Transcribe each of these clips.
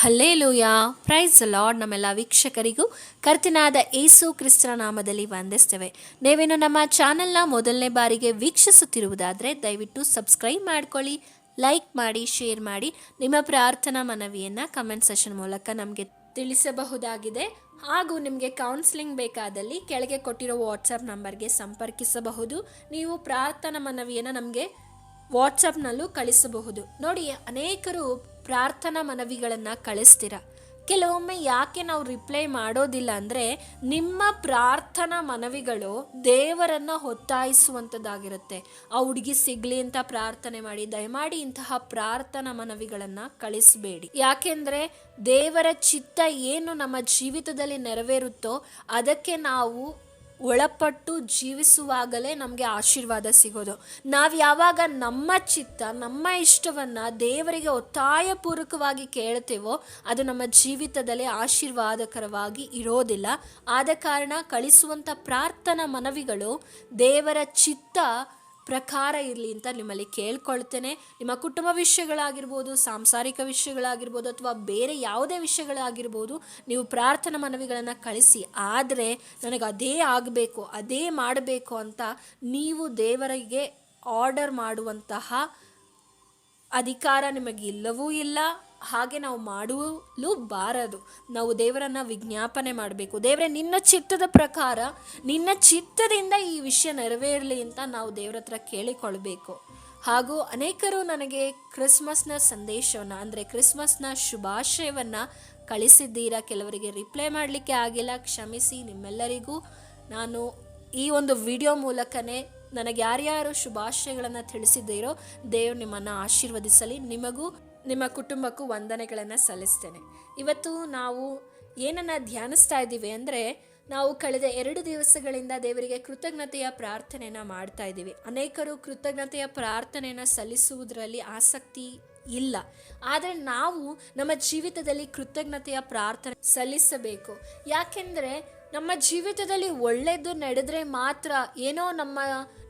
Hallelujah. Price lord ನಮ್ಮೆಲ್ಲ ವೀಕ್ಷಕರಿಗೂ ಕರ್ತನಾದ ಏಸು ಕ್ರಿಸ್ತನ ನಾಮದಲ್ಲಿ ವಂದಿಸ್ತೇವೆ. ನೀವೇನು ನಮ್ಮ ಚಾನೆಲ್ನ ಮೊದಲನೇ ಬಾರಿಗೆ ವೀಕ್ಷಿಸುತ್ತಿರುವುದಾದರೆ ದಯವಿಟ್ಟು ಸಬ್ಸ್ಕ್ರೈಬ್ ಮಾಡ್ಕೊಳ್ಳಿ ಲೈಕ್ ಮಾಡಿ ಶೇರ್ ಮಾಡಿ. ನಿಮ್ಮ ಪ್ರಾರ್ಥನಾ ಮನವಿಯನ್ನು ಕಮೆಂಟ್ ಸೆಷನ್ ಮೂಲಕ ನಮಗೆ ತಿಳಿಸಬಹುದಾಗಿದೆ. ಹಾಗೂ ನಿಮಗೆ ಕೌನ್ಸಿಲಿಂಗ್ ಬೇಕಾದಲ್ಲಿ ಕೆಳಗೆ ಕೊಟ್ಟಿರೋ ವಾಟ್ಸಪ್ ನಂಬರ್ಗೆ ಸಂಪರ್ಕಿಸಬಹುದು. ನೀವು ಪ್ರಾರ್ಥನಾ ಮನವಿಯನ್ನು ನಮಗೆ ವಾಟ್ಸಪ್ನಲ್ಲೂ ಕಳಿಸಬಹುದು. ನೋಡಿ, ಅನೇಕರು ಪ್ರಾರ್ಥನಾ ಮನವಿಗಳನ್ನು ಕಳಿಸ್ತೀರ. ಕೆಲವೊಮ್ಮೆ ಯಾಕೆ ನಾವು ರಿಪ್ಲೈ ಮಾಡೋದಿಲ್ಲ ಅಂದರೆ ನಿಮ್ಮ ಪ್ರಾರ್ಥನಾ ಮನವಿಗಳು ದೇವರನ್ನು ಹೊತ್ತಾಯಿಸುವಂಥದ್ದಾಗಿರುತ್ತೆ ಆ ಹುಡುಗಿ ಸಿಗ್ಲಿ ಅಂತ ಪ್ರಾರ್ಥನೆ ಮಾಡಿ, ದಯಮಾಡಿ ಇಂತಹ ಪ್ರಾರ್ಥನಾ ಮನವಿಗಳನ್ನು ಕಳಿಸಬೇಡಿ. ಯಾಕೆಂದರೆ ದೇವರ ಚಿತ್ತ ಏನು ನಮ್ಮ ಜೀವಿತದಲ್ಲಿ ನೆರವೇರುತ್ತೋ ಅದಕ್ಕೆ ನಾವು ಒಳಪಟ್ಟು ಜೀವಿಸುವಾಗಲೇ ನಮಗೆ ಆಶೀರ್ವಾದ ಸಿಗೋದು. ನಾವು ಯಾವಾಗ ನಮ್ಮ ಚಿತ್ತ, ನಮ್ಮ ಇಷ್ಟವನ್ನು ದೇವರಿಗೆ ಒತ್ತಾಯಪೂರ್ವಕವಾಗಿ ಕೇಳ್ತೇವೋ ಅದು ನಮ್ಮ ಜೀವಿತದಲ್ಲಿ ಆಶೀರ್ವಾದಕರವಾಗಿ ಇರೋದಿಲ್ಲ. ಆದ ಕಾರಣ ಕಳಿಸುವಂಥ ಪ್ರಾರ್ಥನಾ ಮನವಿಗಳು ದೇವರ ಚಿತ್ತ ಪ್ರಕಾರ ಇರಲಿ ಅಂತ ನಿಮ್ಮಲ್ಲಿ ಕೇಳ್ಕೊಳ್ತೇನೆ. ನಿಮ್ಮ ಕುಟುಂಬ ವಿಷಯಗಳಾಗಿರ್ಬೋದು, ಸಾಂಸಾರಿಕ ವಿಷಯಗಳಾಗಿರ್ಬೋದು ಅಥವಾ ಬೇರೆ ಯಾವುದೇ ವಿಷಯಗಳಾಗಿರ್ಬೋದು, ನೀವು ಪ್ರಾರ್ಥನಾ ಮನವಿಗಳನ್ನು ಕಳಿಸಿ. ಆದರೆ ನನಗೆ ಅದೇ ಆಗಬೇಕು, ಅದೇ ಮಾಡಬೇಕು ಅಂತ ನೀವು ದೇವರಿಗೆ ಆರ್ಡರ್ ಮಾಡುವಂತಹ ಅಧಿಕಾರ ನಿಮಗೆ ಇಲ್ಲವೂ ಇಲ್ಲ. ಹಾಗೆ ನಾವು ಮಾಡಲು ಬಾರದು. ನಾವು ದೇವರನ್ನ ವಿಜ್ಞಾಪನೆ ಮಾಡಬೇಕು. ದೇವರೇ, ನಿನ್ನ ಚಿತ್ತದ ಪ್ರಕಾರ, ನಿನ್ನ ಚಿತ್ತದಿಂದ ಈ ವಿಷಯ ನೆರವೇರಲಿ ಅಂತ ನಾವು ದೇವರ ಹತ್ರ ಕೇಳಿಕೊಳ್ಬೇಕು. ಹಾಗೂ ಅನೇಕರು ನನಗೆ ಕ್ರಿಸ್ಮಸ್ನ ಸಂದೇಶವನ್ನು, ಅಂದರೆ ಕ್ರಿಸ್ಮಸ್ನ ಶುಭಾಶಯವನ್ನು ಕಳಿಸಿದ್ದೀರಾ? ಕೆಲವರಿಗೆ ರಿಪ್ಲೈ ಮಾಡಲಿಕ್ಕೆ ಆಗಿಲ್ಲ. ಕ್ಷಮಿಸಿ ನಿಮ್ಮೆಲ್ಲರಿಗೂ. ನಾನು ಈ ಒಂದು ವಿಡಿಯೋ ಮೂಲಕನೇ ನನಗೆ ಯಾರ್ಯಾರು ಶುಭಾಶಯಗಳನ್ನು ತಿಳಿಸಿದ್ದೀರೋ ದೇವ್ರು ನಿಮ್ಮನ್ನು ಆಶೀರ್ವದಿಸಲಿ. ನಿಮಗೂ ನಿಮ್ಮ ಕುಟುಂಬಕ್ಕೂ ವಂದನೆಗಳನ್ನು ಸಲ್ಲಿಸ್ತೇನೆ. ಇವತ್ತು ನಾವು ಏನನ್ನು ಧ್ಯಾನಿಸ್ತಾ ಇದ್ದೀವಿ ಅಂದರೆ ನಾವು ಕಳೆದ ಎರಡು ದಿವಸಗಳಿಂದ ದೇವರಿಗೆ ಕೃತಜ್ಞತೆಯ ಪ್ರಾರ್ಥನೆಯನ್ನು ಮಾಡ್ತಾ ಇದ್ದೀವಿ. ಅನೇಕರು ಕೃತಜ್ಞತೆಯ ಪ್ರಾರ್ಥನೆಯನ್ನು ಸಲ್ಲಿಸುವುದರಲ್ಲಿ ಆಸಕ್ತಿ ಇಲ್ಲ. ಆದರೆ ನಾವು ನಮ್ಮ ಜೀವಿತದಲ್ಲಿ ಕೃತಜ್ಞತೆಯ ಪ್ರಾರ್ಥನೆ ಸಲ್ಲಿಸಬೇಕು. ಯಾಕೆಂದರೆ ನಮ್ಮ ಜೀವಿತದಲ್ಲಿ ಒಳ್ಳೆಯದು ನಡೆದರೆ ಮಾತ್ರ, ಏನೋ ನಮ್ಮ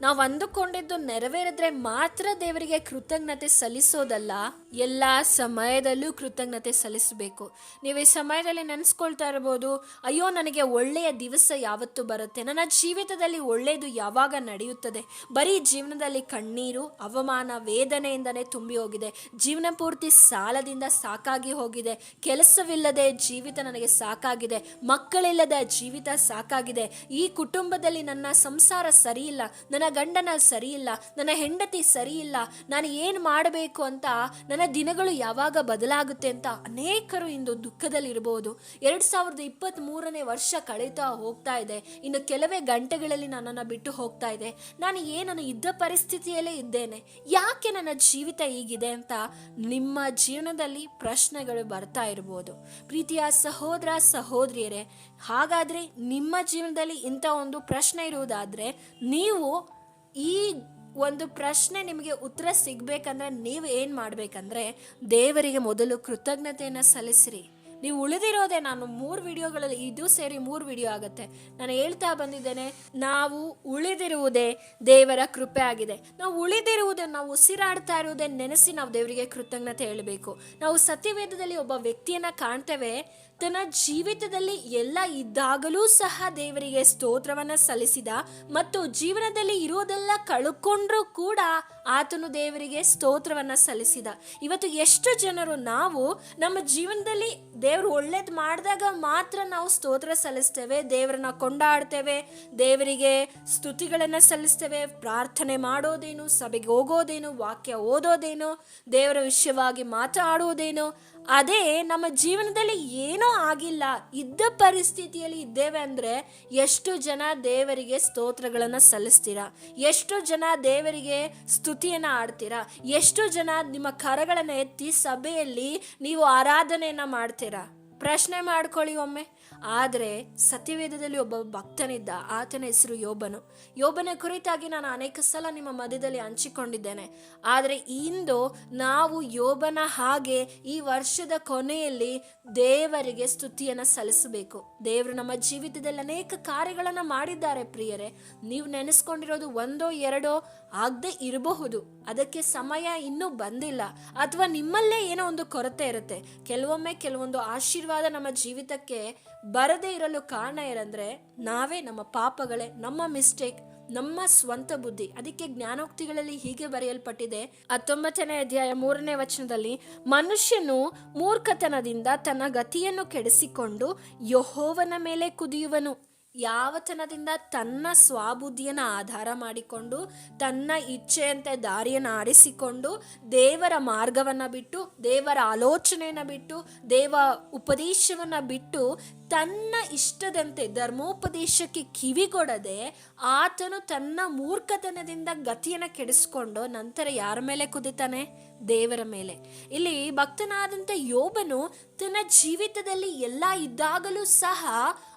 ನಾವು ಅಂದುಕೊಂಡಿದ್ದು ನೆರವೇರಿದ್ರೆ ಮಾತ್ರ ದೇವರಿಗೆ ಕೃತಜ್ಞತೆ ಸಲ್ಲಿಸೋದಲ್ಲ. ಎಲ್ಲ ಸಮಯದಲ್ಲೂ ಕೃತಜ್ಞತೆ ಸಲ್ಲಿಸಬೇಕು. ನೀವು ಈ ಸಮಯದಲ್ಲಿ ನೆನೆಸ್ಕೊಳ್ತಾ ಇರ್ಬೋದು, ಅಯ್ಯೋ, ನನಗೆ ಒಳ್ಳೆಯ ದಿವಸ ಯಾವತ್ತು ಬರುತ್ತೆ. ನನ್ನ ಜೀವಿತದಲ್ಲಿ ಒಳ್ಳೆಯದು ಯಾವಾಗ ನಡೆಯುತ್ತದೆ? ಬರೀ ಜೀವನದಲ್ಲಿ ಕಣ್ಣೀರು, ಅವಮಾನ, ವೇದನೆಯಿಂದನೇ ತುಂಬಿ ಹೋಗಿದೆ. ಜೀವನ ಪೂರ್ತಿ ಸಾಲದಿಂದ ಸಾಕಾಗಿ ಹೋಗಿದೆ. ಕೆಲಸವಿಲ್ಲದೆ ಜೀವಿತ ನನಗೆ ಸಾಕಾಗಿದೆ. ಮಕ್ಕಳಿಲ್ಲದ ಜೀವಿತ ಸಾಕಾಗಿದೆ. ಈ ಕುಟುಂಬದಲ್ಲಿ ನನ್ನ ಸಂಸಾರ ಸರಿಯಿಲ್ಲ. ನನ್ನ ಗಂಡನ ಸರಿಯಿಲ್ಲ. ನನ್ನ ಹೆಂಡತಿ ಸರಿಯಿಲ್ಲ. ನಾನು ಏನು ಮಾಡಬೇಕು ಅಂತ ನನ್ನ ದಿನಗಳು ಯಾವಾಗ ಬದಲಾಗುತ್ತೆ ಅಂತ ಅನೇಕರು ಇಂದು ದುಃಖದಲ್ಲಿರ್ಬೋದು ಎರಡು ಸಾವಿರದ ಇಪ್ಪತ್ತ್ ಮೂರನೇ ವರ್ಷ ಕಳೀತಾ ಹೋಗ್ತಾ ಇದೆ. ಇನ್ನು ಕೆಲವೇ ಗಂಟೆಗಳಲ್ಲಿ ನನ್ನನ್ನು ಬಿಟ್ಟು ಹೋಗ್ತಾ ಇದೆ. ನಾನು ಏನನ್ನು ಇದ್ದ ಪರಿಸ್ಥಿತಿಯಲ್ಲೇ ಇದ್ದೇನೆ. ಯಾಕೆ ನನ್ನ ಜೀವಿತ ಹೀಗಿದೆ ಅಂತ ನಿಮ್ಮ ಜೀವನದಲ್ಲಿ ಪ್ರಶ್ನೆಗಳು ಬರ್ತಾ ಇರ್ಬೋದು ಪ್ರೀತಿಯ ಸಹೋದರ, ಸಹೋದರಿಯರೇ, ಹಾಗಾದರೆ ನಿಮ್ಮ ಜೀವನದಲ್ಲಿ ಇಂಥ ಒಂದು ಪ್ರಶ್ನೆ ಇರುವುದಾದರೆ, ನೀವು ಈ ಒಂದು ಪ್ರಶ್ನೆ ನಿಮಗೆ ಉತ್ತರ ಸಿಗಬೇಕಂದ್ರೆ ನೀವು ಏನು ಮಾಡಬೇಕಂದ್ರೆ ದೇವರಿಗೆ ಮೊದಲು ಕೃತಜ್ಞತೆಯನ್ನು ಸಲ್ಲಿಸಿರಿ. ನೀವು ಉಳಿದಿರೋದೆ ನಾನು ಮೂರು ವಿಡಿಯೋಗಳಲ್ಲಿ ಇದು ಸೇರಿ ಮೂರು ವಿಡಿಯೋ ಆಗುತ್ತೆ. ನಾನು ಹೇಳ್ತಾ ಬಂದಿದ್ದೇನೆ, ನಾವು ಉಳಿದಿರುವುದೇ ದೇವರ ಕೃಪೆ ಆಗಿದೆ. ನಾವು ಉಳಿದಿರುವುದೇ, ನಾವು ಉಸಿರಾಡ್ತಾ ಇರುವುದೇ ನೆನೆಸಿ ನಾವು ದೇವರಿಗೆ ಕೃತಜ್ಞತೆ ಹೇಳಬೇಕು. ನಾವು ಸತ್ಯವೇದದಲ್ಲಿ ಒಬ್ಬ ವ್ಯಕ್ತಿಯನ್ನು ಕಾಣ್ತೇವೆ ತನ್ನ ಜೀವಿತದಲ್ಲಿ ಎಲ್ಲ ಇದ್ದಾಗಲೂ ಸಹ ದೇವರಿಗೆ ಸ್ತೋತ್ರವನ್ನ ಸಲ್ಲಿಸಿದ ಮತ್ತು ಜೀವನದಲ್ಲಿ ಇರೋದೆಲ್ಲ ಕಳ್ಕೊಂಡ್ರೂ ಕೂಡ ಆತನು ದೇವರಿಗೆ ಸ್ತೋತ್ರವನ್ನ ಸಲ್ಲಿಸಿದ. ಇವತ್ತು ಎಷ್ಟು ಜನರು ನಾವು ನಮ್ಮ ಜೀವನದಲ್ಲಿ ದೇವರು ಒಳ್ಳೇದು ಮಾಡಿದಾಗ ಮಾತ್ರ ನಾವು ಸ್ತೋತ್ರ ಸಲ್ಲಿಸ್ತೇವೆ, ದೇವರನ್ನ ಕೊಂಡಾಡ್ತೇವೆ, ದೇವರಿಗೆ ಸ್ತುತಿಗಳನ್ನು ಸಲ್ಲಿಸ್ತೇವೆ, ಪ್ರಾರ್ಥನೆ ಮಾಡೋದೇನು, ಸಭೆಗೆ ಹೋಗೋದೇನು, ವಾಕ್ಯ ಓದೋದೇನು, ದೇವರ ವಿಷಯವಾಗಿ ಮಾತಾಡುವುದೇನು ಅದೇ ನಮ್ಮ ಜೀವನದಲ್ಲಿ ಏನೂ ಆಗಿಲ್ಲ. ಇದ್ದ ಪರಿಸ್ಥಿತಿಯಲ್ಲಿ ಇದ್ದೇವೆ ಅಂದರೆ ಎಷ್ಟು ಜನ ದೇವರಿಗೆ ಸ್ತೋತ್ರಗಳನ್ನು ಸಲ್ಲಿಸ್ತೀರಾ? ಎಷ್ಟು ಜನ ದೇವರಿಗೆ ಸ್ತುತಿಯನ್ನು ಆಡ್ತೀರಾ ಎಷ್ಟು ಜನ ನಿಮ್ಮ ಕರಗಳನ್ನು ಎತ್ತಿ ಸಭೆಯಲ್ಲಿ ನೀವು ಆರಾಧನೆಯನ್ನು ಮಾಡ್ತೀರಾ? ಪ್ರಶ್ನೆ ಮಾಡ್ಕೊಳ್ಳಿ ಒಮ್ಮೆ. ಆದರೆ ಸತ್ಯವೇದದಲ್ಲಿ ಒಬ್ಬ ಭಕ್ತನಿದ್ದ, ಆತನ ಹೆಸರು ಯೋಬನು. ಯೋಬನ ಕುರಿತಾಗಿ ನಾನು ಅನೇಕ ಸಲ ನಿಮ್ಮ ಮಧ್ಯದಲ್ಲಿ ಹಂಚಿಕೊಂಡಿದ್ದೇನೆ. ಆದರೆ ಇಂದು ನಾವು ಯೋಬನ ಹಾಗೆ ಈ ವರ್ಷದ ಕೊನೆಯಲ್ಲಿ ದೇವರಿಗೆ ಸ್ತುತಿಯನ್ನು ಸಲ್ಲಿಸಬೇಕು. ದೇವರು ನಮ್ಮ ಜೀವಿತದಲ್ಲಿ ಅನೇಕ ಕಾರ್ಯಗಳನ್ನು ಮಾಡಿದ್ದಾರೆ ಪ್ರಿಯರೇ. ನೀವು ನೆನೆಸ್ಕೊಂಡಿರೋದು ಒಂದೋ ಎರಡೋ ಆಗದೆ ಇರಬಹುದು. ಅದಕ್ಕೆ ಸಮಯ ಇನ್ನೂ ಬಂದಿಲ್ಲ. ಅಥವಾ ನಿಮ್ಮಲ್ಲೇ ಏನೋ ಒಂದು ಕೊರತೆ ಇರುತ್ತೆ. ಕೆಲವೊಮ್ಮೆ ಕೆಲವೊಂದು ಆಶೀರ್ವಾದ ನಮ್ಮ ಜೀವಿತಕ್ಕೆ ಬರದೇ ಇರಲು ಕಾರಣ ಏನಂದ್ರೆ, ನಾವೇ ನಮ್ಮ ಪಾಪಗಳೇ, ನಮ್ಮ ಮಿಸ್ಟೇಕ್ ನಮ್ಮ ಸ್ವಂತ ಬುದ್ಧಿ. ಅದಕ್ಕೆ ಜ್ಞಾನೋಕ್ತಿಗಳಲ್ಲಿ ಹೀಗೆ ಬರೆಯಲ್ಪಟ್ಟಿದೆ. ಹತ್ತೊಂಬತ್ತನೇ ಅಧ್ಯಾಯ ಮೂರನೇ ವಚನದಲ್ಲಿ, ಮನುಷ್ಯನು ಮೂರ್ಖತನದಿಂದ ತನ್ನ ಗತಿಯನ್ನು ಕೆಡಿಸಿಕೊಂಡು ಯಹೋವನ ಮೇಲೆ ಕುದಿಯುವನು. ಯಾವತನದಿಂದ ತನ್ನ ಸ್ವಾಬುದ್ಧಿಯನ್ನು ಆಧಾರ ಮಾಡಿಕೊಂಡು, ತನ್ನ ಇಚ್ಛೆಯಂತೆ ದಾರಿಯನ್ನು ಆರಿಸಿಕೊಂಡು, ದೇವರ ಮಾರ್ಗವನ್ನು ಬಿಟ್ಟು, ದೇವರ ಆಲೋಚನೆಯನ್ನು ಬಿಟ್ಟು, ದೇವ ಉಪದೇಶವನ್ನು ಬಿಟ್ಟು ತನ್ನ ಇಷ್ಟದಂತೆ ಧರ್ಮೋಪದೇಶಕ್ಕೆ ಕಿವಿಗೊಡದೆ ಆತನು ತನ್ನ ಮೂರ್ಖತನದಿಂದ ಗತಿಯನ್ನು ಕೆಡಿಸ್ಕೊಂಡು ನಂತರ ಯಾರ ಮೇಲೆ ಕುದಿತಾನೆ? ದೇವರ ಮೇಲೆ. ಇಲ್ಲಿ ಭಕ್ತನಾದಂಥ ಯೋಬನು ತನ್ನ ಜೀವಿತದಲ್ಲಿ ಎಲ್ಲ ಇದ್ದಾಗಲೂ ಸಹ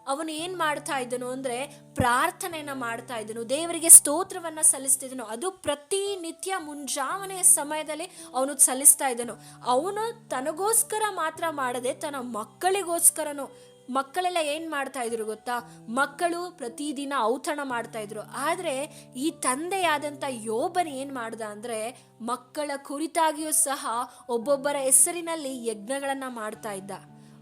ಅವನು ಏನ್ ಮಾಡ್ತಾ ಇದ್ದನು ಅಂದ್ರೆ ಪ್ರಾರ್ಥನೆಯನ್ನ ಮಾಡ್ತಾ ಇದ್ದನು. ದೇವರಿಗೆ ಸ್ತೋತ್ರವನ್ನ ಸಲ್ಲಿಸ್ತಿದ್ದನು. ಅದು ಪ್ರತಿನಿತ್ಯ ಮುಂಜಾವನೆಯ ಸಮಯದಲ್ಲಿ ಅವನು ಸಲ್ಲಿಸ್ತಾ ಇದ್ದನು. ಅವನು ತನಗೋಸ್ಕರ ಮಾತ್ರ ಮಾಡದೆ ತನ್ನ ಮಕ್ಕಳಿಗೋಸ್ಕರನು. ಮಕ್ಕಳೆಲ್ಲ ಏನ್ ಮಾಡ್ತಾ ಇದ್ರು ಗೊತ್ತಾ? ಮಕ್ಕಳು ಪ್ರತಿದಿನ ಔತಣ ಮಾಡ್ತಾ ಇದ್ರು. ಆದ್ರೆ ಈ ತಂದೆಯಾದಂಥ ಯೋಬನ್ ಏನ್ ಮಾಡ್ದ ಅಂದ್ರೆ ಮಕ್ಕಳ ಕುರಿತಾಗಿಯೂ ಸಹ ಒಬ್ಬೊಬ್ಬರ ಹೆಸರಿನಲ್ಲಿ ಯಜ್ಞಗಳನ್ನ ಮಾಡ್ತಾ ಇದ್ದ.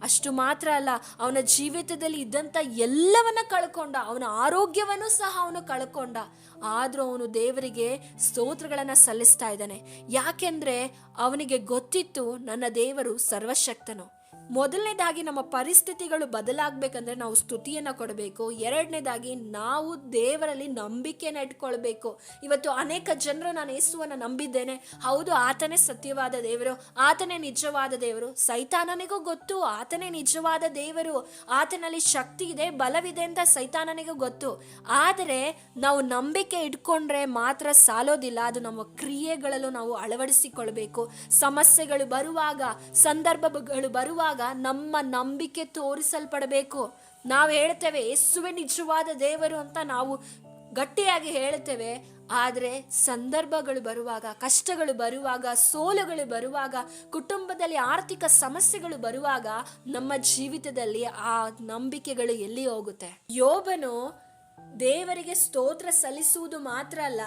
ಅಷ್ಟು ಮಾತ್ರ ಅಲ್ಲ, ಅವನ ಜೀವಿತದಲ್ಲಿ ಇದ್ದಂಥ ಎಲ್ಲವನ್ನ ಕಳ್ಕೊಂಡ, ಅವನ ಆರೋಗ್ಯವನ್ನು ಸಹ ಅವನು ಕಳ್ಕೊಂಡ. ಆದರೂ ಅವನು ದೇವರಿಗೆ ಸ್ತೋತ್ರಗಳನ್ನು ಸಲ್ಲಿಸ್ತಾ ಇದ್ದಾನೆ. ಯಾಕೆಂದರೆ ಅವನಿಗೆ ಗೊತ್ತಿತ್ತು ನನ್ನ ದೇವರು ಸರ್ವಶಕ್ತನು. ಮೊದಲನೇದಾಗಿ ನಮ್ಮ ಪರಿಸ್ಥಿತಿಗಳು ಬದಲಾಗಬೇಕಂದ್ರೆ ನಾವು ಸ್ತುತಿಯನ್ನು ಕೊಡಬೇಕು. ಎರಡನೇದಾಗಿ ನಾವು ದೇವರಲ್ಲಿ ನಂಬಿಕೆಯನ್ನು ಇಟ್ಕೊಳ್ಬೇಕು. ಇವತ್ತು ಅನೇಕ ಜನರು ನಾನು ಯೇಸುವನ್ನು ನಂಬಿದ್ದೇನೆ. ಹೌದು, ಆತನೇ ಸತ್ಯವಾದ ದೇವರು, ಆತನೇ ನಿಜವಾದ ದೇವರು ಸೈತಾನನಿಗೂ ಗೊತ್ತು, ಆತನೇ ನಿಜವಾದ ದೇವರು, ಆತನಲ್ಲಿ ಶಕ್ತಿ ಇದೆ, ಬಲವಿದೆ ಅಂತ ಸೈತಾನನಿಗೂ ಗೊತ್ತು. ಆದರೆ ನಾವು ನಂಬಿಕೆ ಇಟ್ಕೊಂಡ್ರೆ ಮಾತ್ರ ಸಾಲೋದಿಲ್ಲ, ಅದು ನಮ್ಮ ಕ್ರಿಯೆಗಳಲ್ಲೂ ನಾವು ಅಳವಡಿಸಿಕೊಳ್ಬೇಕು. ಸಮಸ್ಯೆಗಳು ಬರುವಾಗ, ಸಂದರ್ಭಗಳು ಬರುವಾಗ ನಮ್ಮ ನಂಬಿಕೆ ತೋರಿಸಲ್ಪಡಬೇಕು. ನಾವು ಹೇಳ್ತೇವೆ, ಯೇಸುವೆ ನಿಜವಾದ ದೇವರು ಅಂತ ನಾವು ಗಟ್ಟಿಯಾಗಿ ಹೇಳ್ತೇವೆ. ಆದರೆ ಸಂದರ್ಭಗಳು ಬರುವಾಗ, ಕಷ್ಟಗಳು ಬರುವಾಗ, ಸೋಲುಗಳು ಬರುವಾಗ, ಕುಟುಂಬದಲ್ಲಿ ಆರ್ಥಿಕ ಸಮಸ್ಯೆಗಳು ಬರುವಾಗ ನಮ್ಮ ಜೀವಿತದಲ್ಲಿ ಆ ನಂಬಿಕೆಗಳು ಎಲ್ಲಿ ಹೋಗುತ್ತೆ? ಯೋಬನು ದೇವರಿಗೆ ಸ್ತೋತ್ರ ಸಲ್ಲಿಸುವುದು ಮಾತ್ರ ಅಲ್ಲ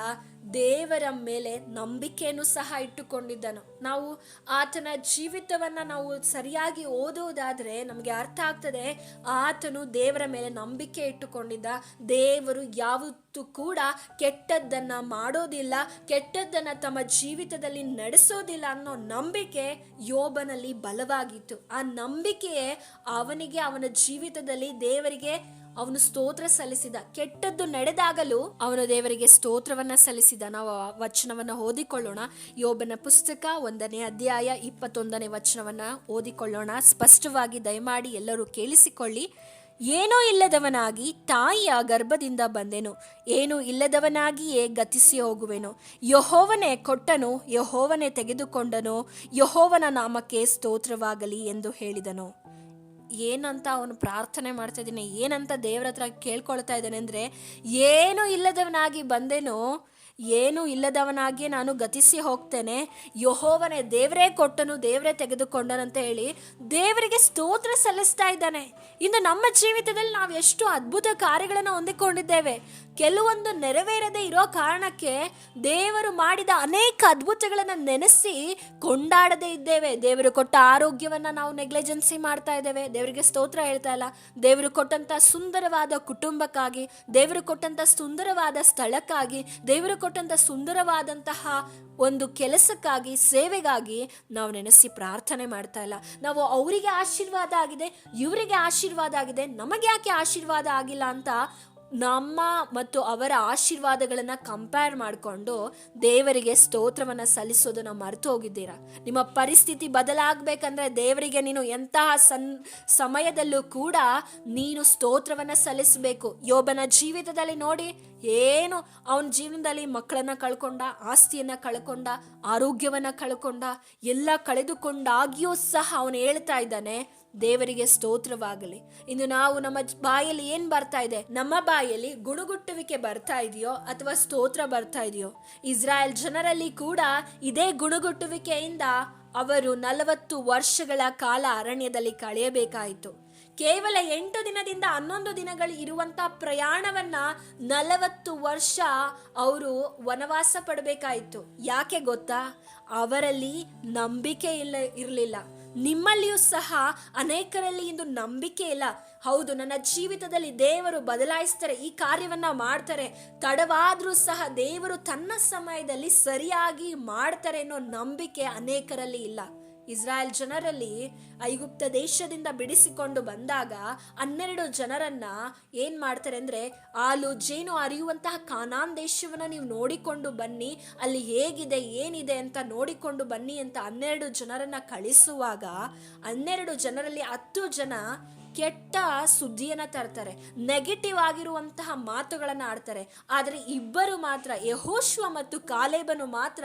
ದೇವರ ಮೇಲೆ ನಂಬಿಕೆಯನ್ನು ಸಹ ಇಟ್ಟುಕೊಂಡಿದ್ದನು. ನಾವು ಆತನ ಜೀವಿತವನ್ನ ನಾವು ಸರಿಯಾಗಿ ಓದೋದಾದ್ರೆ ನಮಗೆ ಅರ್ಥ ಆಗ್ತದೆ, ಆತನು ದೇವರ ಮೇಲೆ ನಂಬಿಕೆ ಇಟ್ಟುಕೊಂಡಿದ್ದ. ದೇವರು ಯಾವತ್ತೂ ಕೂಡ ಕೆಟ್ಟದ್ದನ್ನ ಮಾಡೋದಿಲ್ಲ, ಕೆಟ್ಟದ್ದನ್ನ ತಮ್ಮ ಜೀವಿತದಲ್ಲಿ ನಡೆಸೋದಿಲ್ಲ ಅನ್ನೋ ನಂಬಿಕೆ ಯೋಬನಲ್ಲಿ ಬಲವಾಗಿತ್ತು. ಆ ನಂಬಿಕೆಯೇ ಅವನಿಗೆ, ಅವನ ಜೀವಿತದಲ್ಲಿ ದೇವರಿಗೆ ಅವನು ಸ್ತೋತ್ರ ಸಲ್ಲಿಸಿದ. ಕೆಟ್ಟದ್ದು ನಡೆದಾಗಲೂ ಅವನು ದೇವರಿಗೆ ಸ್ತೋತ್ರವನ್ನ ಸಲ್ಲಿಸಿದ. ನಾವು ವಚನವನ್ನ ಓದಿಕೊಳ್ಳೋಣ. ಯೋಬನ ಪುಸ್ತಕ ಒಂದನೇ ಅಧ್ಯಾಯ ಇಪ್ಪತ್ತೊಂದನೇ ವಚನವನ್ನ ಓದಿಕೊಳ್ಳೋಣ. ಸ್ಪಷ್ಟವಾಗಿ ದಯಮಾಡಿ ಎಲ್ಲರೂ ಕೇಳಿಸಿಕೊಳ್ಳಿ. ಏನೂ ಇಲ್ಲದವನಾಗಿ ತಾಯಿಯ ಗರ್ಭದಿಂದ ಬಂದೆನು. ಏನೂ ಇಲ್ಲದವನಾಗಿಯೇ ಗತಿಸಿ ಹೋಗುವೆನು. ಯಹೋವನೇ ಕೊಟ್ಟನು, ಯಹೋವನೇ ತೆಗೆದುಕೊಂಡನು, ಯಹೋವನ ನಾಮಕ್ಕೆ ಸ್ತೋತ್ರವಾಗಲಿ ಎಂದು ಹೇಳಿದನು. ಏನಂತ ಅವನು ಪ್ರಾರ್ಥನೆ ಮಾಡ್ತಾ ಇದ್ದಾನೆ, ಏನಂತ ದೇವ್ರ ಹತ್ರ ಕೇಳ್ಕೊಳ್ತಾ ಇದ್ದಾನೆ ಅಂದರೆ, ಏನು ಇಲ್ಲದವನಾಗಿ ಬಂದೇನೋ, ಏನೂ ಇಲ್ಲದವನಾಗಿ ನಾನು ಗತಿಸಿ ಹೋಗ್ತೇನೆ, ಯಹೋವನೇ ದೇವರೇ ಕೊಟ್ಟನು, ದೇವರೇ ತೆಗೆದುಕೊಂಡನಂತ ಹೇಳಿ ದೇವರಿಗೆ ಸ್ತೋತ್ರ ಸಲ್ಲಿಸ್ತಾ ಇದ್ದಾನೆ. ಇನ್ನು ನಮ್ಮ ಜೀವಿತದಲ್ಲಿ ನಾವು ಎಷ್ಟು ಅದ್ಭುತ ಕಾರ್ಯಗಳನ್ನು ಹೊಂದಿಕೊಂಡಿದ್ದೇವೆ. ಕೆಲವೊಂದು ನೆರವೇರದೆ ಇರೋ ಕಾರಣಕ್ಕೆ ದೇವರು ಮಾಡಿದ ಅನೇಕ ಅದ್ಭುತಗಳನ್ನು ನೆನೆಸಿ ಕೊಂಡಾಡದೇ ಇದ್ದೇವೆ. ದೇವರು ಕೊಟ್ಟ ಆರೋಗ್ಯವನ್ನು ನಾವು ನೆಗ್ಲೆಜೆನ್ಸಿ ಮಾಡ್ತಾ ಇದ್ದೇವೆ. ದೇವರಿಗೆ ಸ್ತೋತ್ರ ಹೇಳ್ತಾ ಇಲ್ಲ. ದೇವರು ಕೊಟ್ಟಂತ ಸುಂದರವಾದ ಕುಟುಂಬಕ್ಕಾಗಿ, ದೇವರು ಕೊಟ್ಟಂತ ಸುಂದರವಾದ ಸ್ಥಳಕ್ಕಾಗಿ, ದೇವರು ಕೊಟ್ಟಂತ ಸುಂದರವಾದಂತಹ ಒಂದು ಕೆಲಸಕ್ಕಾಗಿ, ಸೇವೆಗಾಗಿ ನಾವು ನೆನೆಸಿ ಪ್ರಾರ್ಥನೆ ಮಾಡ್ತಾ ಇಲ್ಲ. ನಾವು ಅವರಿಗೆ ಆಶೀರ್ವಾದ ಆಗಿದೆ, ಇವರಿಗೆ ಆಶೀರ್ವಾದ ಆಗಿದೆ ನಮಗೆ ಯಾಕೆ ಆಶೀರ್ವಾದ ಆಗಿಲ್ಲ ಅಂತ ನಮ್ಮ ಮತ್ತು ಅವರ ಆಶೀರ್ವಾದಗಳನ್ನು ಕಂಪೇರ್ ಮಾಡಿಕೊಂಡು ದೇವರಿಗೆ ಸ್ತೋತ್ರವನ್ನು ಸಲ್ಲಿಸೋದು ನಾವು ಮರೆತು ಹೋಗಿದ್ದೀರಾ? ನಿಮ್ಮ ಪರಿಸ್ಥಿತಿ ಬದಲಾಗಬೇಕಂದ್ರೆ ದೇವರಿಗೆ ನೀನು ಎಂತಹ ಸನ್, ಸಮಯದಲ್ಲೂ ಕೂಡ ನೀನು ಸ್ತೋತ್ರವನ್ನು ಸಲ್ಲಿಸಬೇಕು. ಯೋಬನ ಜೀವಿತದಲ್ಲಿ ನೋಡಿ, ಏನು ಅವನ ಜೀವನದಲ್ಲಿ ಮಕ್ಕಳನ್ನ ಕಳ್ಕೊಂಡ, ಆಸ್ತಿಯನ್ನ ಕಳ್ಕೊಂಡ, ಆರೋಗ್ಯವನ್ನ ಕಳ್ಕೊಂಡ, ಎಲ್ಲ ಕಳೆದುಕೊಂಡಾಗಿಯೂ ಸಹ ಅವನು ಹೇಳ್ತಾ ಇದ್ದಾನೆ ದೇವರಿಗೆ ಸ್ತೋತ್ರವಾಗಲಿ. ಇನ್ನು ನಾವು ನಮ್ಮ ಬಾಯಲ್ಲಿ ಏನ್ ಬರ್ತಾ ಇದೆ? ನಮ್ಮ ಬಾಯಲ್ಲಿ ಗುಣಗುಟ್ಟುವಿಕೆ ಬರ್ತಾ ಇದೆಯೋ ಅಥವಾ ಸ್ತೋತ್ರ ಬರ್ತಾ ಇದೆಯೋ? ಇಸ್ರಾಯೇಲ್ ಜನರಲ್ಲಿ ಕೂಡ ಇದೇ ಗುಣಗುಟ್ಟುವಿಕೆಯಿಂದ ಅವರು ನಲವತ್ತು ವರ್ಷಗಳ ಕಾಲ ಅರಣ್ಯದಲ್ಲಿ ಕಳೆಯಬೇಕಾಯಿತು. ಕೇವಲ ಎಂಟು ದಿನದಿಂದ ಹನ್ನೊಂದು ದಿನಗಳು ಇರುವಂತ ಪ್ರಯಾಣವನ್ನ ನಲವತ್ತು ವರ್ಷ ಅವರು ವನವಾಸ ಪಡಬೇಕಾಯಿತು. ಯಾಕೆ ಗೊತ್ತಾ? ಅವರಲ್ಲಿ ನಂಬಿಕೆ ಇಲ್ಲ, ಇರಲಿಲ್ಲ. ನಿಮ್ಮಲ್ಲಿಯೂ ಸಹ ಅನೇಕರಲ್ಲಿ ಇಂದು ನಂಬಿಕೆ ಇಲ್ಲ. ಹೌದು, ನನ್ನ ಜೀವಿತದಲ್ಲಿ ದೇವರು ಬದಲಾಯಿಸ್ತಾರೆ, ಈ ಕಾರ್ಯವನ್ನ ಮಾಡ್ತಾರೆ. ತಡವಾದ್ರೂ ಸಹ ದೇವರು ತನ್ನ ಸಮಯದಲ್ಲಿ ಸರಿಯಾಗಿ ಮಾಡ್ತಾರೆ ಅನ್ನೋ ನಂಬಿಕೆ ಅನೇಕರಲ್ಲಿ ಇಲ್ಲ. ಇಸ್ರಾಯೇಲ್ ಜನರಲ್ಲಿ ಐಗುಪ್ತ ದೇಶದಿಂದ ಬಿಡಿಸಿಕೊಂಡು ಬಂದಾಗ ಹನ್ನೆರಡು ಜನರನ್ನ ಏನ್ ಮಾಡ್ತಾರೆ ಅಂದ್ರೆ ಹಾಲು ಜೇನು ಅರಿಯುವಂತಹ ಕಾನಾನ್ ದೇಶವನ್ನ ನೀವು ನೋಡಿಕೊಂಡು ಬನ್ನಿ, ಅಲ್ಲಿ ಹೇಗಿದೆ, ಏನಿದೆ ಅಂತ ನೋಡಿಕೊಂಡು ಬನ್ನಿ ಅಂತ ಹನ್ನೆರಡು ಜನರನ್ನ ಕಳಿಸುವಾಗ ಹನ್ನೆರಡು ಜನರಲ್ಲಿ ಹತ್ತು ಜನ ಕೆಟ್ಟ ಸುದ್ದಿಯನ್ನ ತರ್ತಾರೆ ನೆಗೆಟಿವ್ ಆಗಿರುವಂತಹ ಮಾತುಗಳನ್ನ ಆಡ್ತಾರೆ. ಆದರೆ ಇಬ್ಬರು ಮಾತ್ರ, ಯಹೋಶ್ವ ಮತ್ತು ಕಾಲೇಬನು ಮಾತ್ರ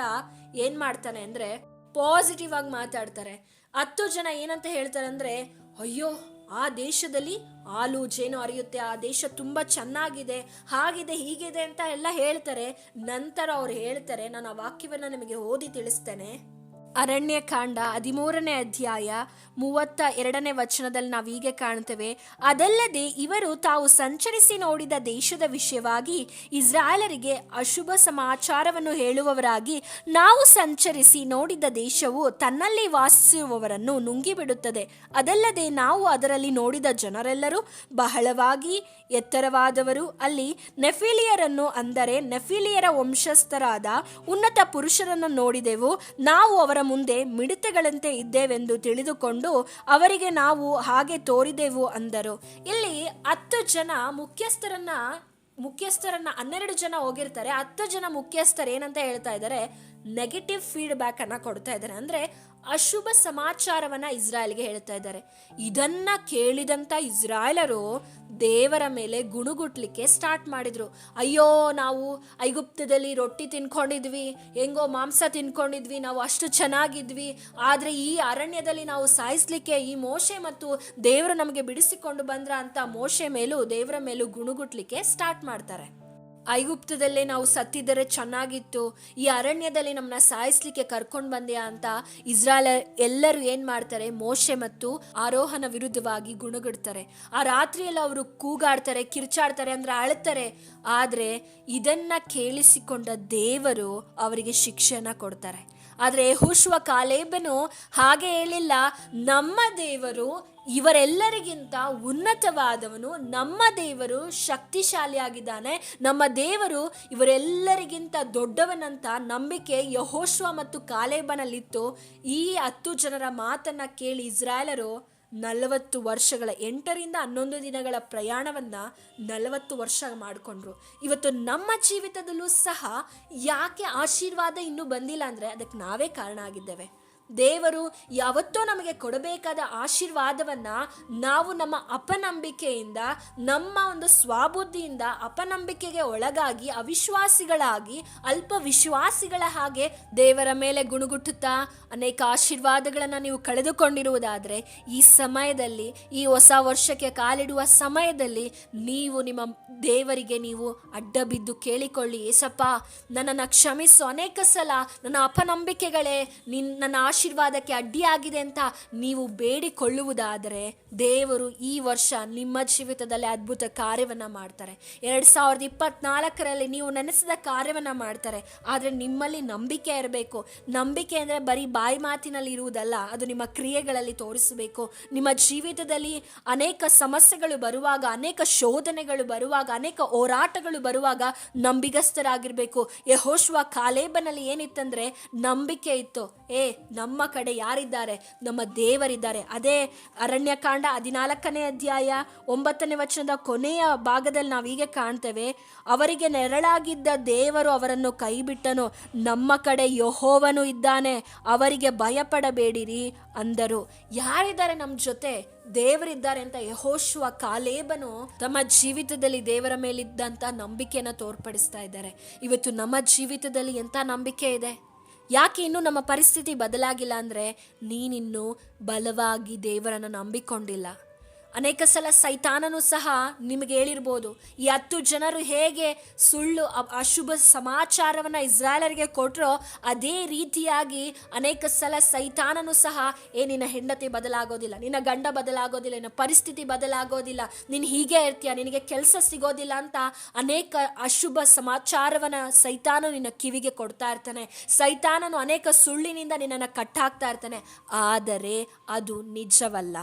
ಏನ್ ಮಾಡ್ತಾನೆ ಅಂದ್ರೆ ಪಾಸಿಟಿವ್ ಆಗಿ ಮಾತಾಡ್ತಾರೆ. ಹತ್ತು ಜನ ಏನಂತ ಹೇಳ್ತಾರೆ ಅಂದರೆ, ಅಯ್ಯೋ, ಆ ದೇಶದಲ್ಲಿ ಹಾಲು ಜೇನು ಅರಿಯುತ್ತೆ ಆ ದೇಶ ತುಂಬ ಚೆನ್ನಾಗಿದೆ, ಹಾಗಿದೆ, ಹೀಗಿದೆ ಅಂತ ಎಲ್ಲ ಹೇಳ್ತಾರೆ. ನಂತರ ಅವ್ರು ಹೇಳ್ತಾರೆ, ನಾನು ಆ ವಾಕ್ಯವನ್ನ ನಿಮಗೆ ಓದಿ ತಿಳಿಸ್ತೇನೆ. ಅರಣ್ಯಕಾಂಡ ಹದಿಮೂರನೇ ಅಧ್ಯಾಯ ಮೂವತ್ತ ಎರಡನೇ ವಚನದಲ್ಲಿ ನಾವು ಹೀಗೆ ಕಾಣ್ತೇವೆ, ಅದಲ್ಲದೆ ಇವರು ತಾವು ಸಂಚರಿಸಿ ನೋಡಿದ ದೇಶದ ವಿಷಯವಾಗಿ ಇಸ್ರಾಯೇಲರಿಗೆ ಅಶುಭ ಸಮಾಚಾರವನ್ನು ಹೇಳುವವರಾಗಿ ನಾವು ಸಂಚರಿಸಿ ನೋಡಿದ ದೇಶವು ತನ್ನಲ್ಲಿ ವಾಸಿಸುವವರನ್ನು ನುಂಗಿಬಿಡುತ್ತದೆ. ಅದಲ್ಲದೆ ನಾವು ಅದರಲ್ಲಿ ನೋಡಿದ ಜನರೆಲ್ಲರೂ ಬಹಳವಾಗಿ ಎತ್ತರವಾದವರು. ಅಲ್ಲಿ ನೆಫಿಲಿಯರನ್ನು ಅಂದರೆ ನೆಫಿಲಿಯರ ವಂಶಸ್ಥರಾದ ಉನ್ನತ ಪುರುಷರನ್ನು ನೋಡಿದೆವು. ನಾವು ಅವರ ಮುಂದೆ ಮಿಡತೆಗಳಂತೆ ಇದ್ದೇವೆಂದು ತಿಳಿದುಕೊಂಡು ಅವರಿಗೆ ನಾವು ಹಾಗೆ ತೋರಿದೆವು ಅಂದರು. ಇಲ್ಲಿ ಹತ್ತು ಜನ ಮುಖ್ಯಸ್ಥರನ್ನ ಮುಖ್ಯಸ್ಥರನ್ನ ಹನ್ನೆರಡು ಜನ ಹೋಗಿರ್ತಾರೆ. ಹತ್ತು ಜನ ಮುಖ್ಯಸ್ಥರು ಏನಂತ ಹೇಳ್ತಾ ಇದ್ದಾರೆ. ನೆಗೆಟಿವ್ ಫೀಡ್ಬ್ಯಾಕ್ ಅನ್ನ ಕೊಡ್ತಾ ಇದ್ದಾರೆ. ಅಂದ್ರೆ ಅಶುಭ ಸಮಾಚಾರವನ್ನ ಇಸ್ರಾಯೇಲ್ಗೆ ಹೇಳ್ತಾ ಇದ್ದಾರೆ. ಇದನ್ನ ಕೇಳಿದಂತ ಇಸ್ರಾಯೇಲರು ದೇವರ ಮೇಲೆ ಗುಣುಗುಟ್ಲಿಕ್ಕೆ ಸ್ಟಾರ್ಟ್ ಮಾಡಿದ್ರು. ಅಯ್ಯೋ, ನಾವು ಐಗುಪ್ತದಲ್ಲಿ ರೊಟ್ಟಿ ತಿನ್ಕೊಂಡಿದ್ವಿ, ಹೆಂಗೋ ಮಾಂಸ ತಿನ್ಕೊಂಡಿದ್ವಿ, ನಾವು ಅಷ್ಟು ಚೆನ್ನಾಗಿದ್ವಿ, ಆದ್ರೆ ಈ ಅರಣ್ಯದಲ್ಲಿ ನಾವು ಸಾಯಿಸ್ಲಿಕ್ಕೆ ಈ ಮೋಶೆ ಮತ್ತು ದೇವರು ನಮಗೆ ಬಿಡಿಸಿಕೊಂಡು ಬಂದ್ರ ಅಂತ ಮೋಶೆ ಮೇಲೂ ದೇವರ ಮೇಲೂ ಗುಣುಗುಟ್ಲಿಕ್ಕೆ ಸ್ಟಾರ್ಟ್ ಮಾಡ್ತಾರೆ. ಐಗುಪ್ತದಲ್ಲೇ ನಾವು ಸತ್ತಿದ್ದರೆ ಚೆನ್ನಾಗಿತ್ತು, ಈ ಅರಣ್ಯದಲ್ಲಿ ನಮ್ಮನ್ನ ಸಾಯಿಸ್ಲಿಕ್ಕೆ ಕರ್ಕೊಂಡು ಬಂದೆ ಅಂತ ಇಸ್ರಾಲ ಎಲ್ಲರೂ ಏನ್ ಮಾಡ್ತಾರೆ, ಮೋಶೆ ಮತ್ತು ಆರೋಹನ ವಿರುದ್ಧವಾಗಿ ಗುಣಗಿಡ್ತಾರೆ. ಆ ರಾತ್ರಿಯಲ್ಲಿ ಅವರು ಕೂಗಾಡ್ತಾರೆ, ಕಿರ್ಚಾಡ್ತಾರೆ ಅಂದ್ರೆ ಅಳ್ತಾರೆ. ಆದ್ರೆ ಇದನ್ನ ಕೇಳಿಸಿಕೊಂಡ ದೇವರು ಅವರಿಗೆ ಶಿಕ್ಷೆಯನ್ನ ಕೊಡ್ತಾರೆ. ಆದರೆ ಹುಶ್ವ ಕಾಲೇಬನು ಹಾಗೆ ಹೇಳಿಲ್ಲ, ನಮ್ಮ ದೇವರು ಇವರೆಲ್ಲರಿಗಿಂತ ಉನ್ನತವಾದವನು, ನಮ್ಮ ದೇವರು ಶಕ್ತಿಶಾಲಿಯಾಗಿದ್ದಾನೆ, ನಮ್ಮ ದೇವರು ಇವರೆಲ್ಲರಿಗಿಂತ ದೊಡ್ಡವನಂತ ನಂಬಿಕೆ ಯಹೋಶ್ವ ಮತ್ತು ಕಾಲೇಬನಲ್ಲಿತ್ತು. ಈ ಹತ್ತು ಜನರ ಮಾತನ್ನು ಕೇಳಿ ಇಸ್ರಾಯೇಲರು ನಲವತ್ತು ವರ್ಷಗಳ, ಎಂಟರಿಂದ ಹನ್ನೊಂದು ದಿನಗಳ ಪ್ರಯಾಣವನ್ನ ನಲವತ್ತು ವರ್ಷ ಮಾಡಿಕೊಂಡ್ರು. ಇವತ್ತು ನಮ್ಮ ಜೀವಿತದಲ್ಲೂ ಸಹ ಯಾಕೆ ಆಶೀರ್ವಾದ ಇನ್ನೂ ಬಂದಿಲ್ಲ ಅಂದ್ರೆ ಅದಕ್ಕೆ ನಾವೇ ಕಾರಣ ಆಗಿದ್ದೇವೆ. ದೇವರು ಯಾವತ್ತೋ ನಮಗೆ ಕೊಡಬೇಕಾದ ಆಶೀರ್ವಾದವನ್ನ ನಾವು ನಮ್ಮ ಅಪನಂಬಿಕೆಯಿಂದ, ನಮ್ಮ ಒಂದು ಸ್ವಾಬುದ್ಧಿಯಿಂದ, ಅಪನಂಬಿಕೆಗೆ ಒಳಗಾಗಿ, ಅವಿಶ್ವಾಸಿಗಳಾಗಿ, ಅಲ್ಪ ವಿಶ್ವಾಸಿಗಳ ಹಾಗೆ ದೇವರ ಮೇಲೆ ಗುಣಗುಟ್ಟುತ್ತಾ ಅನೇಕ ಆಶೀರ್ವಾದಗಳನ್ನು ನೀವು ಕಳೆದುಕೊಂಡಿರುವುದಾದರೆ, ಈ ಸಮಯದಲ್ಲಿ, ಈ ಹೊಸ ವರ್ಷಕ್ಕೆ ಕಾಲಿಡುವ ಸಮಯದಲ್ಲಿ ನೀವು ನಿಮ್ಮ ದೇವರಿಗೆ ನೀವು ಅಡ್ಡ ಬಿದ್ದು ಕೇಳಿಕೊಳ್ಳಿ, ಏಸಪ್ಪ, ನನ್ನನ್ನು ಕ್ಷಮಿಸು. ಅನೇಕ ಸಲ ನನ್ನ ಅಪನಂಬಿಕೆಗಳೇ ನಿನ್ನ ನನ್ನ ಆಶೀರ್ವಾದಕ್ಕೆ ಅಡ್ಡಿಯಾಗಿದೆ ಅಂತ ನೀವು ಬೇಡಿಕೊಳ್ಳುವುದಾದರೆ ದೇವರು ಈ ವರ್ಷ ನಿಮ್ಮ ಜೀವಿತದಲ್ಲಿ ಅದ್ಭುತ ಕಾರ್ಯವನ್ನ ಮಾಡ್ತಾರೆ. ಎರಡು ಸಾವಿರದ ಇಪ್ಪತ್ನಾಲ್ಕರಲ್ಲಿ ನೀವು ನೆನೆಸಿದ ಕಾರ್ಯವನ್ನ ಮಾಡ್ತಾರೆ. ಆದರೆ ನಿಮ್ಮಲ್ಲಿ ನಂಬಿಕೆ ಇರಬೇಕು. ನಂಬಿಕೆ ಅಂದರೆ ಬರೀ ಬಾಯಿ ಮಾತಿನಲ್ಲಿ ಇರುವುದಲ್ಲ, ಅದು ನಿಮ್ಮ ಕ್ರಿಯೆಗಳಲ್ಲಿ ತೋರಿಸಬೇಕು. ನಿಮ್ಮ ಜೀವಿತದಲ್ಲಿ ಅನೇಕ ಸಮಸ್ಯೆಗಳು ಬರುವಾಗ, ಅನೇಕ ಶೋಧನೆಗಳು ಬರುವಾಗ, ಅನೇಕ ಹೋರಾಟಗಳು ಬರುವಾಗ ನಂಬಿಗಸ್ತರಾಗಿರಬೇಕು ಯಹೋಶ್ವ ಕಾಲೇಬನಲ್ಲಿ ಏನಿತ್ತಂದ್ರೆ ನಂಬಿಕೆ ಇತ್ತು. ಏ ನಮ್ಮ ಕಡೆ ಯಾರಿದ್ದಾರೆ? ನಮ್ಮ ದೇವರಿದ್ದಾರೆ. ಅದೇ ಅರಣ್ಯಕಾಂಡ ಹದಿನಾಲ್ಕನೇ ಅಧ್ಯಾಯ ಒಂಬತ್ತನೇ ವಚನದ ಕೊನೆಯ ಭಾಗದಲ್ಲಿ ನಾವು ಹೀಗೆ ಕಾಣ್ತೇವೆ, ಅವರಿಗೆ ನೆರಳಾಗಿದ್ದ ದೇವರು ಅವರನ್ನು ಕೈಬಿಟ್ಟನು. ನಮ್ಮ ಕಡೆ ಯಹೋವನು ಇದ್ದಾನೆ, ಅವರಿಗೆ ಭಯಪಡಬೇಡಿರಿ ಅಂದರು. ಯಾರಿದ್ದಾರೆ ನಮ್ಮ ಜೊತೆ? ದೇವರಿದ್ದಾರೆ ಅಂತ ಯಹೋಶುವ ಕಾಲೇಬನು ತಮ್ಮ ಜೀವಿತದಲ್ಲಿ ದೇವರ ಮೇಲಿದ್ದಂಥ ನಂಬಿಕೆಯನ್ನ ತೋರ್ಪಡಿಸ್ತಾ ಇದ್ದಾರೆ. ಇವತ್ತು ನಮ್ಮ ಜೀವಿತದಲ್ಲಿ ಎಂಥ ನಂಬಿಕೆ ಇದೆ? ಯಾಕೆ ಇನ್ನೂ ನಮ್ಮ ಪರಿಸ್ಥಿತಿ ಬದಲಾಗಿಲ್ಲ ಅಂದರೆ ನೀನಿನ್ನೂ ಬಲವಾಗಿ ದೇವರನ್ನು ನಂಬಿಕೊಂಡಿಲ್ಲ. ಅನೇಕ ಸಲ ಸೈತಾನನು ಸಹ ನಿಮಗೆ ಹೇಳಿರ್ಬೋದು, ಈ ಹತ್ತು ಜನರು ಹೇಗೆ ಸುಳ್ಳು ಅಶುಭ ಸಮಾಚಾರವನ್ನು ಇಸ್ರಾಯೇಲರಿಗೆ ಕೊಟ್ಟರೋ ಅದೇ ರೀತಿಯಾಗಿ ಅನೇಕ ಸಲ ಸೈತಾನನು ಸಹ, ಏ, ನಿನ್ನ ಹೆಂಡತಿ ಬದಲಾಗೋದಿಲ್ಲ, ನಿನ್ನ ಗಂಡ ಬದಲಾಗೋದಿಲ್ಲ, ನಿನ್ನ ಪರಿಸ್ಥಿತಿ ಬದಲಾಗೋದಿಲ್ಲ, ನೀನು ಹೀಗೆ ಇರ್ತೀಯ, ನಿನಗೆ ಕೆಲಸ ಸಿಗೋದಿಲ್ಲ ಅಂತ ಅನೇಕ ಅಶುಭ ಸಮಾಚಾರವನ್ನು ಸೈತಾನು ನಿನ್ನ ಕಿವಿಗೆ ಕೊಡ್ತಾ ಇರ್ತಾನೆ. ಸೈತಾನನು ಅನೇಕ ಸುಳ್ಳಿನಿಂದ ನಿನ್ನನ್ನು ಕಟ್ಟಾಕ್ತಾ ಇರ್ತಾನೆ. ಆದರೆ ಅದು ನಿಜವಲ್ಲ.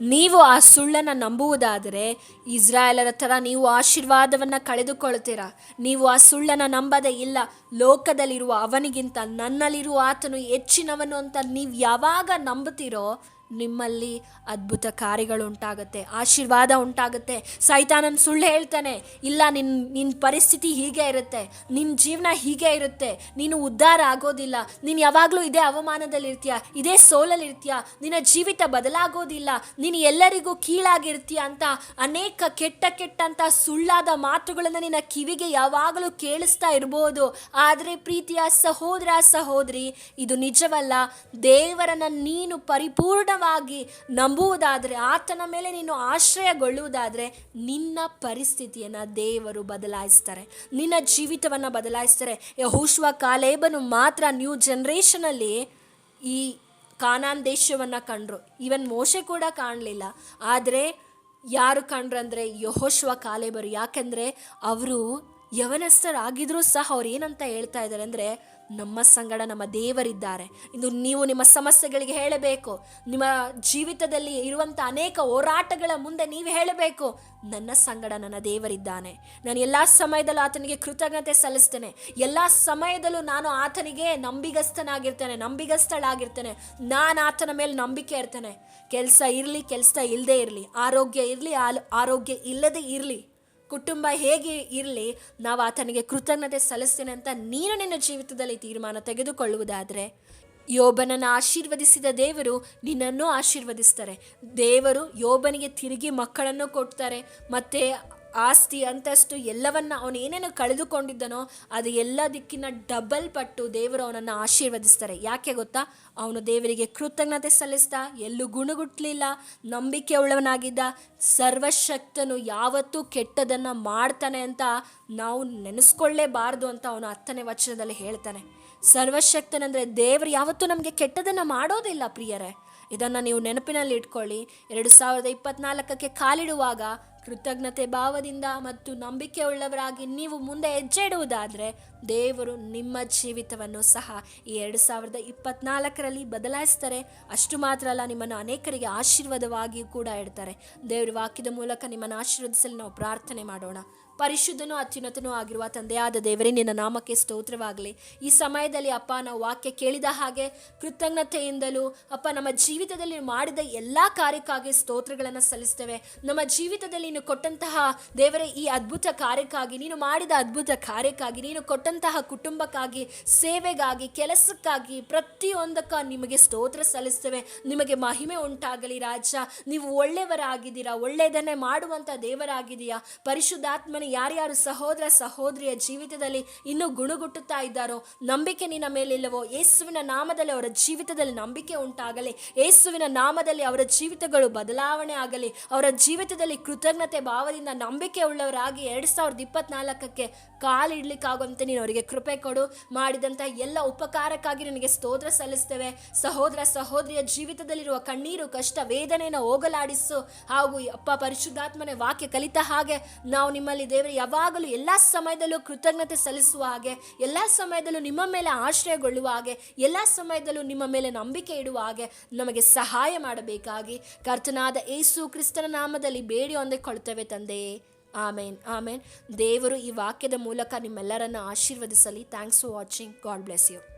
ನೀವು ಆ ಸುಳ್ಳನ್ನು ನಂಬುವುದಾದರೆ ಇಸ್ರಾಯೇಲರ ಥರ ನೀವು ಆಶೀರ್ವಾದವನ್ನು ಕಳೆದುಕೊಳ್ತೀರಾ? ನೀವು ಆ ಸುಳ್ಳನ್ನು ನಂಬದೇ ಇಲ್ಲ. ಲೋಕದಲ್ಲಿರುವ ಅವನಿಗಿಂತ ನನ್ನಲ್ಲಿರುವ ಆತನು ಹೆಚ್ಚಿನವನು ಅಂತ ನೀವು ಯಾವಾಗ ನಂಬುತ್ತೀರೋ ನಿಮ್ಮಲ್ಲಿ ಅದ್ಭುತ ಕಾರ್ಯಗಳು ಉಂಟಾಗುತ್ತೆ ಆಶೀರ್ವಾದ ಉಂಟಾಗುತ್ತೆ. ಸೈತಾನನ್ ಸುಳ್ಳು ಹೇಳ್ತಾನೆ, ಇಲ್ಲ ನಿನ್ನ ನಿನ್ನ ಪರಿಸ್ಥಿತಿ ಹೀಗೆ ಇರುತ್ತೆ ನಿನ್ನ ಜೀವನ ಹೀಗೆ ಇರುತ್ತೆ, ನೀನು ಉದ್ಧಾರ ಆಗೋದಿಲ್ಲ, ನೀನು ಯಾವಾಗಲೂ ಇದೇ ಅವಮಾನದಲ್ಲಿರ್ತೀಯ, ಇದೇ ಸೋಲಲ್ಲಿರ್ತೀಯ, ನಿನ್ನ ಜೀವಿತ ಬದಲಾಗೋದಿಲ್ಲ, ನೀನು ಎಲ್ಲರಿಗೂ ಕೀಳಾಗಿರ್ತೀಯ ಅಂತ ಅನೇಕ ಕೆಟ್ಟ ಕೆಟ್ಟಂತ ಸುಳ್ಳಾದ ಮಾತುಗಳನ್ನು ನಿನ್ನ ಕಿವಿಗೆ ಯಾವಾಗಲೂ ಕೇಳಿಸ್ತಾ ಇರ್ಬೋದು. ಆದರೆ ಪ್ರೀತಿಯ ಸಹೋದರ ಸಹೋದರಿ, ಇದು ನಿಜವಲ್ಲ, ದೇವರನ್ನ ನೀನು ಪರಿಪೂರ್ಣವಾಗಿ ನಂಬುವುದಾದರೆ, ಆತನ ಮೇಲೆ ನೀನು ಆಶ್ರಯಗೊಳ್ಳುವುದಾದರೆ ನಿನ್ನ ಪರಿಸ್ಥಿತಿಯನ್ನು ದೇವರು ಬದಲಾಯಿಸ್ತಾರೆ. ನಿನ್ನ ಜೀವಿತವನ್ನು ಬದಲಾಯಿಸ್ತಾರೆ. ಯಹೂಶ್ವ ಕಾಲೇಬನು ಮಾತ್ರ ನ್ಯೂ ಜನ್ರೇಷನಲ್ಲಿ ಈ ಕಾನಾನ್ ದೇಶವನ್ನು ಕಂಡ್ರು. ಈವನ್ ಮೋಶೆ ಕೂಡ ಕಾಣಲಿಲ್ಲ. ಆದರೆ ಯಾರು ಕಂಡ್ರಂದ್ರೆ ಯಹೋಶ್ವ ಕಾಲೇಬರು. ಯಾಕೆಂದರೆ ಅವರು ಯವನಸ್ಥರಾಗಿದ್ರೂ ಸಹ ಅವ್ರು ಏನಂತ ಹೇಳ್ತಾ ಇದ್ದಾರೆ ಅಂದರೆ ನಮ್ಮ ಸಂಗಡ ನಮ್ಮ ದೇವರಿದ್ದಾರೆ. ಇಂದು ನೀವು ನಿಮ್ಮ ಸಮಸ್ಯೆಗಳಿಗೆ ಹೇಳಬೇಕು. ನಿಮ್ಮ ಜೀವಿತದಲ್ಲಿ ಇರುವಂಥ ಅನೇಕ ಹೋರಾಟಗಳ ಮುಂದೆ ನೀವು ಹೇಳಬೇಕು. ನನ್ನ ಸಂಗಡ ನನ್ನ ದೇವರಿದ್ದಾನೆ. ನಾನು ಎಲ್ಲ ಸಮಯದಲ್ಲೂ ಆತನಿಗೆ ಕೃತಜ್ಞತೆ ಸಲ್ಲಿಸ್ತೇನೆ. ಎಲ್ಲ ಸಮಯದಲ್ಲೂ ನಾನು ಆತನಿಗೆ ನಂಬಿಗಸ್ತನಾಗಿರ್ತೇನೆ ನಂಬಿಗಸ್ತಳಾಗಿರ್ತೇನೆ ನಾನು ಆತನ ಮೇಲೆ ನಂಬಿಕೆ ಇರ್ತೇನೆ. ಕೆಲಸ ಇರಲಿ, ಕೆಲಸ ಇಲ್ಲದೆ ಇರಲಿ. ಆರೋಗ್ಯ ಇರಲಿ ಆರೋಗ್ಯ ಇಲ್ಲದೆ ಇರಲಿ. ಕುಟುಂಬ ಹೇಗೆ ಇರಲಿ, ನಾವು ಆತನಿಗೆ ಕೃತಜ್ಞತೆ ಸಲ್ಲಿಸ್ತೇನೆ ಅಂತ ನೀನು ನಿನ್ನ ಜೀವಿತದಲ್ಲಿ ತೀರ್ಮಾನ ತೆಗೆದುಕೊಳ್ಳುವುದಾದರೆ, ಯೋಬನನ್ನು ಆಶೀರ್ವದಿಸಿದ ದೇವರು ನಿನ್ನನ್ನು ಆಶೀರ್ವದಿಸ್ತಾರೆ. ದೇವರು ಯೋಬನಿಗೆ ತಿರುಗಿ ಮಕ್ಕಳನ್ನು ಕೊಡ್ತಾರೆ. ಮತ್ತು ಆಸ್ತಿ ಅಂತಸ್ತು ಎಲ್ಲವನ್ನ ಅವನು ಏನೇನು ಕಳೆದುಕೊಂಡಿದ್ದನೋ ಅದು ಎಲ್ಲ ದಿಕ್ಕಿನ ಡಬಲ್ ಪಟ್ಟು ದೇವರು ಅವನನ್ನು ಆಶೀರ್ವದಿಸ್ತಾರೆ. ಯಾಕೆ ಗೊತ್ತಾ? ಅವನು ದೇವರಿಗೆ ಕೃತಜ್ಞತೆ ಸಲ್ಲಿಸ್ತಾ ಎಲ್ಲೂ ಗುಣಗುಟ್ಲಿಲ್ಲ, ನಂಬಿಕೆ ಉಳ್ಳವನಾಗಿದ್ದ, ಸರ್ವಶಕ್ತನು ಯಾವತ್ತೂ ಕೆಟ್ಟದನ್ನು ಮಾಡ್ತಾನೆ ಅಂತ ನಾವು ನೆನೆಸ್ಕೊಳ್ಳೇಬಾರ್ದು ಅಂತ ಅವನು ಹತ್ತನೇ ವಚನದಲ್ಲಿ ಹೇಳ್ತಾನೆ. ಸರ್ವಶಕ್ತನಂದರೆ ದೇವರು ಯಾವತ್ತೂ ನಮಗೆ ಕೆಟ್ಟದನ್ನು ಮಾಡೋದಿಲ್ಲ ಪ್ರಿಯರೇ. ಇದನ್ನು ನೀವು ನೆನಪಿನಲ್ಲಿ ಇಟ್ಕೊಳ್ಳಿ. ಎರಡು ಸಾವಿರದ ಇಪ್ಪತ್ನಾಲ್ಕಕ್ಕೆ ಕಾಲಿಡುವಾಗ ಕೃತಜ್ಞತೆ ಭಾವದಿಂದ ಮತ್ತು ನಂಬಿಕೆ ಉಳ್ಳವರಾಗಿ ನೀವು ಮುಂದೆ ಹೆಜ್ಜೆ ಇಡುವುದಾದರೆ ದೇವರು ನಿಮ್ಮ ಜೀವಿತವನ್ನು ಸಹ ಈ ಎರಡು ಸಾವಿರದ ಇಪ್ಪತ್ನಾಲ್ಕರಲ್ಲಿ ಬದಲಾಯಿಸ್ತಾರೆ. ಅಷ್ಟು ಮಾತ್ರ ಅಲ್ಲ, ನಿಮ್ಮನ್ನು ಅನೇಕರಿಗೆ ಆಶೀರ್ವಾದವಾಗಿಯೂ ಕೂಡ ಇಡ್ತಾರೆ. ದೇವರ ವಾಕ್ಯದ ಮೂಲಕ ನಿಮ್ಮನ್ನು ಆಶೀರ್ವದಿಸಲು ನಾವು ಪ್ರಾರ್ಥನೆ ಮಾಡೋಣ. ಪರಿಶುದ್ಧನೂ ಅತ್ಯುನ್ನತನೂ ಆಗಿರುವ ತಂದೆಯಾದ ದೇವರೇ, ನಿನ್ನ ನಾಮಕ್ಕೆ ಸ್ತೋತ್ರವಾಗಲಿ. ಈ ಸಮಯದಲ್ಲಿ ಅಪ್ಪ, ನಾವು ವಾಕ್ಯ ಕೇಳಿದ ಹಾಗೆ ಕೃತಜ್ಞತೆಯಿಂದಲೂ ಅಪ್ಪ, ನಮ್ಮ ಜೀವಿತದಲ್ಲಿ ಮಾಡಿದ ಎಲ್ಲ ಕಾರ್ಯಕ್ಕಾಗಿ ಸ್ತೋತ್ರಗಳನ್ನು ಸಲ್ಲಿಸ್ತೇವೆ. ನಮ್ಮ ಜೀವಿತದಲ್ಲಿ ನೀನು ಕೊಟ್ಟಂತಹ ದೇವರೇ, ಈ ಅದ್ಭುತ ಕಾರ್ಯಕ್ಕಾಗಿ, ನೀನು ಮಾಡಿದ ಅದ್ಭುತ ಕಾರ್ಯಕ್ಕಾಗಿ, ನೀನು ಕೊಟ್ಟಂತಹ ಕುಟುಂಬಕ್ಕಾಗಿ, ಸೇವೆಗಾಗಿ, ಕೆಲಸಕ್ಕಾಗಿ ಪ್ರತಿಯೊಂದಕ್ಕ ನಿಮಗೆ ಸ್ತೋತ್ರ ಸಲ್ಲಿಸ್ತೇವೆ. ನಿಮಗೆ ಮಹಿಮೆ ಉಂಟಾಗಲಿ ರಾಜ. ನೀವು ಒಳ್ಳೆಯವರಾಗಿದ್ದೀರಾ, ಒಳ್ಳೆಯದನ್ನೇ ಮಾಡುವಂಥ ದೇವರಾಗಿದೆಯಾ ಪರಿಶುದ್ಧಾತ್ಮನ ಯಾರ್ಯಾರು ಸಹೋದರ ಸಹೋದರಿಯ ಜೀವಿತದಲ್ಲಿ ಇನ್ನೂ ಗುಣಗುಟ್ಟುತ್ತಾ ಇದ್ದಾರೋ, ನಂಬಿಕೆ ನಿನ್ನ ಮೇಲಿಲ್ಲವೋ, ಯೇಸುವಿನ ನಾಮದಲ್ಲಿ ಅವರ ಜೀವಿತದಲ್ಲಿ ನಂಬಿಕೆ ಉಂಟಾಗಲಿ, ಯೇಸುವಿನ ನಾಮದಲ್ಲಿ ಅವರ ಜೀವಿತಗಳು ಬದಲಾವಣೆ ಆಗಲಿ, ಅವರ ಜೀವಿತದಲ್ಲಿ ಕೃತಜ್ಞತೆ ಭಾವದಿಂದ ನಂಬಿಕೆ ಉಳ್ಳವರಾಗಿ ಎರಡು ಸಾವಿರದ ಇಪ್ಪತ್ನಾಲ್ಕಕ್ಕೆ ಕಾಲಿಡ್ಲಿಕ್ಕಾಗುವಂತೆ ನೀನು ಅವರಿಗೆ ಕೃಪೆ ಕೊಡು. ಮಾಡಿದಂಥ ಎಲ್ಲ ಉಪಕಾರಕ್ಕಾಗಿ ನಿನಗೆ ಸ್ತೋತ್ರ ಸಲ್ಲಿಸ್ತೇವೆ. ಸಹೋದರ ಸಹೋದರಿಯ ಜೀವಿತದಲ್ಲಿರುವ ಕಣ್ಣೀರು, ಕಷ್ಟ, ವೇದನೆಯನ್ನು ಹೋಗಲಾಡಿಸು. ಹಾಗೂ ಅಪ್ಪ ಪರಿಶುದ್ಧಾತ್ಮನೆ ವಾಕ್ಯ ಕಲಿತ ಹಾಗೆ ನಾವು ನಿಮ್ಮಲ್ಲಿ ದೇವರು, ಯಾವಾಗಲೂ ಎಲ್ಲ ಸಮಯದಲ್ಲೂ ಕೃತಜ್ಞತೆ ಸಲ್ಲಿಸುವ ಹಾಗೆ, ಎಲ್ಲ ಸಮಯದಲ್ಲೂ ನಿಮ್ಮ ಮೇಲೆ ಆಶ್ರಯಗೊಳ್ಳುವ ಹಾಗೆ, ಎಲ್ಲ ಸಮಯದಲ್ಲೂ ನಿಮ್ಮ ಮೇಲೆ ನಂಬಿಕೆ ಇಡುವ ಹಾಗೆ ನಮಗೆ ಸಹಾಯ ಮಾಡಬೇಕಾಗಿ ಕರ್ತನಾದ ಏಸು ಕ್ರಿಸ್ತನ ನಾಮದಲ್ಲಿ ಬೇಡಿ ಹೊಂದಿಕೊಳ್ತೇವೆ ತಂದೆಯೇ ಆಮೇನ್ ಆಮೇನ್. ದೇವರು ಈ ವಾಕ್ಯದ ಮೂಲಕ ನಿಮ್ಮೆಲ್ಲರನ್ನ ಆಶೀರ್ವದಿಸಲಿ. Thanks for watching God bless you